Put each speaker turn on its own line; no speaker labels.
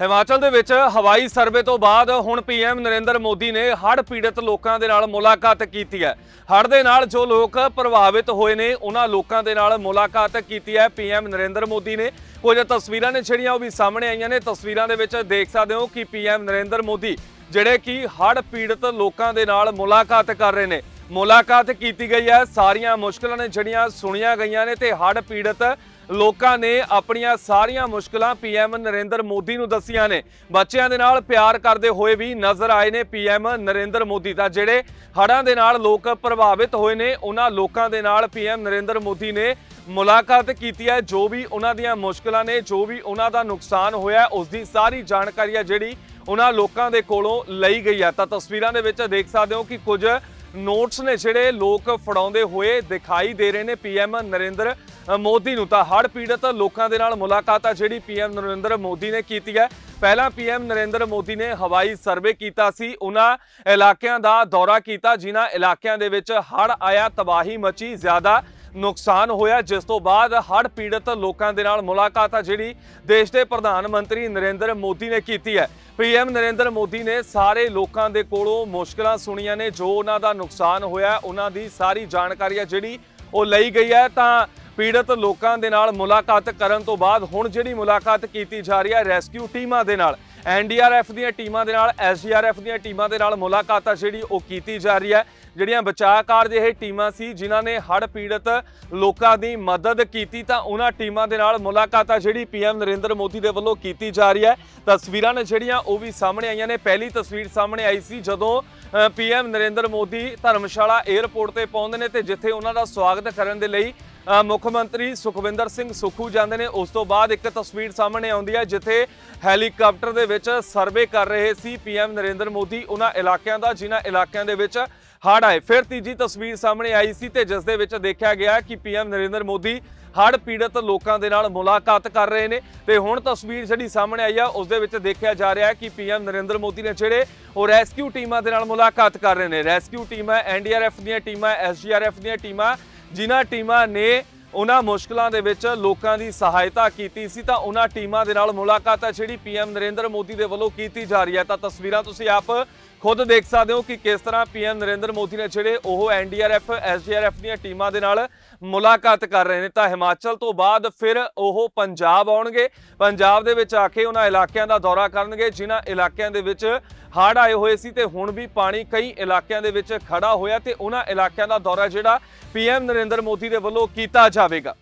ਹਿਮਾਚਲ ਦੇ ਵਿੱਚ ਹਵਾਈ ਸਰਵੇ ਤੋਂ ਬਾਅਦ ਹੁਣ ਪੀਐਮ ਨਰਿੰਦਰ ਮੋਦੀ ਨੇ ਹੜ੍ਹ ਪੀੜਤ ਲੋਕਾਂ ਦੇ ਨਾਲ ਮੁਲਾਕਾਤ ਕੀਤੀ ਹੈ। ਹੜ੍ਹ ਦੇ ਨਾਲ ਜੋ ਲੋਕ ਪ੍ਰਭਾਵਿਤ ਹੋਏ ਨੇ, ਉਹਨਾਂ ਲੋਕਾਂ ਦੇ ਨਾਲ ਮੁਲਾਕਾਤ ਕੀਤੀ ਹੈ ਪੀਐਮ ਨਰਿੰਦਰ ਮੋਦੀ ਨੇ। ਕੁਝ ਤਸਵੀਰਾਂ ਨੇ ਜਿਹੜੀਆਂ ਉਹ ਵੀ ਸਾਹਮਣੇ ਆਈਆਂ ਨੇ। ਤਸਵੀਰਾਂ ਦੇ ਵਿੱਚ ਦੇਖ ਸਕਦੇ ਹੋ ਕਿ ਪੀਐਮ ਨਰਿੰਦਰ ਮੋਦੀ, ਜਿਹੜੇ ਕਿ ਹੜ੍ਹ ਪੀੜਤ ਲੋਕਾਂ ਦੇ ਨਾਲ ਮੁਲਾਕਾਤ ਕਰ ਰਹੇ ਨੇ। ਮੁਲਾਕਾਤ ਕੀਤੀ ਗਈ ਹੈ। ਸਾਰੀਆਂ ਮੁਸ਼ਕਲਾਂ ਨੇ ਜਿਹੜੀਆਂ ਸੁਣੀਆਂ ਗਈਆਂ ਨੇ ਤੇ ਹੜ੍ਹ ਪੀੜਤ ਲੋਕਾਂ ਨੇ ਆਪਣੀਆਂ ਸਾਰੀਆਂ ਮੁਸ਼ਕਲਾਂ ਪੀਐਮ ਨਰਿੰਦਰ ਮੋਦੀ ਨੂੰ ਦੱਸੀਆਂ ਨੇ। ਬੱਚਿਆਂ ਦੇ ਨਾਲ ਪਿਆਰ ਕਰਦੇ ਹੋਏ ਵੀ ਨਜ਼ਰ ਆਏ ਨੇ ਪੀਐਮ ਨਰਿੰਦਰ ਮੋਦੀ। ਤਾਂ ਜਿਹੜੇ ਹੜ੍ਹਾਂ ਦੇ ਨਾਲ ਲੋਕ ਪ੍ਰਭਾਵਿਤ ਹੋਏ ਨੇ, ਉਹਨਾਂ ਲੋਕਾਂ ਦੇ ਨਾਲ ਪੀਐਮ ਨਰਿੰਦਰ ਮੋਦੀ ਨੇ ਮੁਲਾਕਾਤ ਕੀਤੀ ਹੈ। ਜੋ ਵੀ ਉਹਨਾਂ ਦੀਆਂ ਮੁਸ਼ਕਲਾਂ ਨੇ, ਜੋ ਵੀ ਉਹਨਾਂ ਦਾ ਨੁਕਸਾਨ ਹੋਇਆ, ਉਸ ਦੀ ਸਾਰੀ ਜਾਣਕਾਰੀ ਹੈ ਜਿਹੜੀ ਉਹਨਾਂ ਲੋਕਾਂ ਦੇ ਕੋਲੋਂ ਲਈ ਗਈ ਹੈ। ਤਾਂ ਤਸਵੀਰਾਂ ਦੇ ਵਿੱਚ ਦੇਖ ਸਕਦੇ ਹੋ ਕਿ ਕੁਝ ਨੋਟਸ ਨੇ ਜਿਹੜੇ ਲੋਕ ਫੜਾਉਂਦੇ ਹੋਏ ਦਿਖਾਈ ਦੇ ਰਹੇ ਨੇ ਪੀਐਮ ਨਰਿੰਦਰ ਮੋਦੀ ਨੂੰ। ਤਾਂ ਹੜ੍ਹ ਪੀੜਤ ਲੋਕਾਂ ਦੇ ਨਾਲ ਮੁਲਾਕਾਤ ਆ ਜਿਹੜੀ ਪੀਐਮ ਨਰਿੰਦਰ ਮੋਦੀ ਨੇ ਕੀਤੀ ਹੈ। ਪਹਿਲਾਂ ਪੀਐਮ ਨਰਿੰਦਰ ਮੋਦੀ ਨੇ ਹਵਾਈ ਸਰਵੇ ਕੀਤਾ ਸੀ, ਉਹਨਾਂ ਇਲਾਕਿਆਂ ਦਾ ਦੌਰਾ ਕੀਤਾ, ਜਿਨ੍ਹਾਂ ਇਲਾਕਿਆਂ ਦੇ ਵਿੱਚ ਹੜ੍ਹ ਆਇਆ, ਤਬਾਹੀ ਮਚੀ, ਜ਼ਿਆਦਾ ਨੁਕਸਾਨ ਹੋਇਆ, ਜਿਸ ਤੋਂ ਬਾਅਦ ਹੜ੍ਹ ਪੀੜਤ ਲੋਕਾਂ ਦੇ ਨਾਲ ਮੁਲਾਕਾਤ ਆ ਜਿਹੜੀ ਦੇਸ਼ ਦੇ ਪ੍ਰਧਾਨ ਮੰਤਰੀ ਨਰਿੰਦਰ ਮੋਦੀ ਨੇ ਕੀਤੀ ਹੈ। ਪੀਐਮ ਨਰਿੰਦਰ ਮੋਦੀ ਨੇ ਸਾਰੇ ਲੋਕਾਂ ਦੇ ਕੋਲੋਂ ਮੁਸ਼ਕਲਾਂ ਸੁਣੀਆਂ ਨੇ, ਜੋ ਉਹਨਾਂ ਦਾ ਨੁਕਸਾਨ ਹੋਇਆ, ਉਹਨਾਂ ਦੀ ਸਾਰੀ ਜਾਣਕਾਰੀ ਆ ਜਿਹੜੀ ਉਹ ਲਈ ਗਈ ਹੈ। ਤਾਂ ਪੀੜਤ ਲੋਕਾਂ ਦੇ ਨਾਲ ਮੁਲਾਕਾਤ ਕਰਨ ਤੋਂ ਬਾਅਦ ਹੁਣ ਜਿਹੜੀ ਮੁਲਾਕਾਤ ਕੀਤੀ ਜਾ ਰਹੀ ਹੈ ਰੈਸਕਿਊ ਟੀਮਾਂ ਦੇ ਨਾਲ, ਐਨਡੀਆਰਐਫ ਦੀਆਂ ਟੀਮਾਂ ਦੇ ਨਾਲ, ਐਸਡੀਆਰਐਫ ਦੀਆਂ ਟੀਮਾਂ ਦੇ ਨਾਲ ਮੁਲਾਕਾਤ ਆ ਜਿਹੜੀ ਉਹ ਕੀਤੀ ਜਾ ਰਹੀ ਹੈ। ਜਿਹੜੀਆਂ ਬਚਾਅ ਕਾਰਜ ਇਹ ਟੀਮਾਂ ਸੀ, ਜਿਨ੍ਹਾਂ ਨੇ ਹੜ੍ਹ ਪੀੜਤ ਲੋਕਾਂ ਦੀ ਮਦਦ ਕੀਤੀ, ਤਾਂ ਉਹਨਾਂ ਟੀਮਾਂ ਦੇ ਨਾਲ ਮੁਲਾਕਾਤ ਆ ਜਿਹੜੀ ਪੀਐਮ ਨਰਿੰਦਰ ਮੋਦੀ ਦੇ ਵੱਲੋਂ ਕੀਤੀ ਜਾ ਰਹੀ ਹੈ। ਤਸਵੀਰਾਂ ਨੇ ਜਿਹੜੀਆਂ ਉਹ ਵੀ ਸਾਹਮਣੇ ਆਈਆਂ ਨੇ। ਪਹਿਲੀ ਤਸਵੀਰ ਸਾਹਮਣੇ ਆਈ ਸੀ ਜਦੋਂ ਪੀਐਮ ਨਰਿੰਦਰ ਮੋਦੀ ਧਰਮਸ਼ਾਲਾ 에ਅਰਪੋਰਟ ਤੇ ਪਹੁੰਚਦੇ ਨੇ ਤੇ ਜਿੱਥੇ ਉਹਨਾਂ ਦਾ ਸਵਾਗਤ ਕਰਨ ਦੇ ਲਈ ਮੁੱਖ ਮੰਤਰੀ ਸੁਖਵਿੰਦਰ ਸਿੰਘ ਸੁਖੂ ਜਾਂਦੇ ਨੇ। ਉਸ ਤੋਂ ਬਾਅਦ ਇੱਕ ਤਸਵੀਰ ਸਾਹਮਣੇ ਆਉਂਦੀ ਹੈ, ਜਿੱਥੇ ਹੈਲੀਕਾਪਟਰ ਦੇ ਵਿੱਚ ਸਰਵੇ ਕਰ ਰਹੇ ਸੀ ਪੀਐਮ ਨਰਿੰਦਰ ਮੋਦੀ, ਉਹਨਾਂ ਇਲਾਕਿਆਂ ਦਾ, ਜਿਨ੍ਹਾਂ ਇਲਾਕਿਆਂ ਦੇ ਵਿੱਚ ਹੜ੍ਹ ਆਏ। ਫਿਰ ਤੀਜੀ ਤਸਵੀਰ ਸਾਹਮਣੇ ਆਈ ਸੀ ਤੇ ਜਿਸ ਦੇ ਵਿੱਚ ਦੇਖਿਆ ਗਿਆ ਕਿ ਪੀਐਮ ਨਰਿੰਦਰ ਮੋਦੀ ਹੜ੍ਹ ਪੀੜਤ ਲੋਕਾਂ ਦੇ ਨਾਲ ਮੁਲਾਕਾਤ ਕਰ ਰਹੇ ਨੇ। ਤੇ ਹੁਣ ਤਸਵੀਰ ਜਿਹੜੀ ਸਾਹਮਣੇ ਆਈ ਆ, ਉਸ ਦੇ ਵਿੱਚ ਦੇਖਿਆ ਜਾ ਰਿਹਾ ਹੈ ਕਿ ਪੀਐਮ ਨਰਿੰਦਰ ਮੋਦੀ ਨੇ ਜਿਹੜੇ ਉਹ ਰੈਸਕਿਊ ਟੀਮਾਂ ਦੇ ਨਾਲ ਮੁਲਾਕਾਤ ਕਰ ਰਹੇ ਨੇ। ਰੈਸਕਿਊ ਟੀਮਾਂ ਐਨਡੀਆਰਐਫ ਦੀਆਂ ਟੀਮਾਂ ਐਸਜੀਆਰਐਫ ਦੀਆਂ ਟੀਮਾਂ ਜਿਨ੍ਹਾਂ ਟੀਮਾਂ ਨੇ ਉਹਨਾਂ ਮੁਸ਼ਕਲਾਂ ਦੇ ਵਿੱਚ ਲੋਕਾਂ ਦੀ ਸਹਾਇਤਾ ਕੀਤੀ ਸੀ ਤਾਂ ਉਹਨਾਂ ਟੀਮਾਂ ਦੇ ਨਾਲ ਮੁਲਾਕਾਤ ਹੈ ਜਿਹੜੀ ਪੀਐਮ ਨਰਿੰਦਰ ਮੋਦੀ ਦੇ ਵੱਲੋਂ ਕੀਤੀ ਜਾ ਰਹੀ ਹੈ। ਤਾਂ ਤਸਵੀਰਾਂ ਤੁਸੀਂ ਆਪ ਖੁਦ ਦੇਖ ਸਕਦੇ ਹੋ ਕਿ ਕਿਸ ਤਰ੍ਹਾਂ ਪੀਐਮ ਨਰਿੰਦਰ ਮੋਦੀ ਨੇ ਜਿਹੜੇ ਉਹ ਐਨਡੀਆਰਐਫ, ਐਸਡੀਆਰਐਫ ਦੀਆਂ ਟੀਮਾਂ ਦੇ ਨਾਲ ਮੁਲਾਕਾਤ ਕਰ ਰਹੇ ਨੇ। ਤਾਂ ਹਿਮਾਚਲ ਤੋਂ ਬਾਅਦ ਫਿਰ ਉਹ ਪੰਜਾਬ ਆਉਣਗੇ। ਪੰਜਾਬ ਦੇ ਵਿੱਚ ਆ ਕੇ ਉਹਨਾਂ ਇਲਾਕਿਆਂ ਦਾ ਦੌਰਾ ਕਰਨਗੇ। ਜਿਨ੍ਹਾਂ ਇਲਾਕਿਆਂ ਦੇ ਵਿੱਚ ਹੜ੍ਹ ਆਏ ਹੋਏ ਸੀ ਤੇ ਹੁਣ ਵੀ ਪਾਣੀ ਕਈ ਇਲਾਕਿਆਂ ਦੇ ਵਿੱਚ ਖੜਾ ਹੋਇਆ ਤੇ ਉਹਨਾਂ ਇਲਾਕਿਆਂ ਦਾ ਦੌਰਾ ਜਿਹੜਾ ਪੀਐਮ ਨਰਿੰਦਰ ਮੋਦੀ ਦੇ ਵੱਲੋਂ ਕੀਤਾ ਜਾਵੇਗਾ।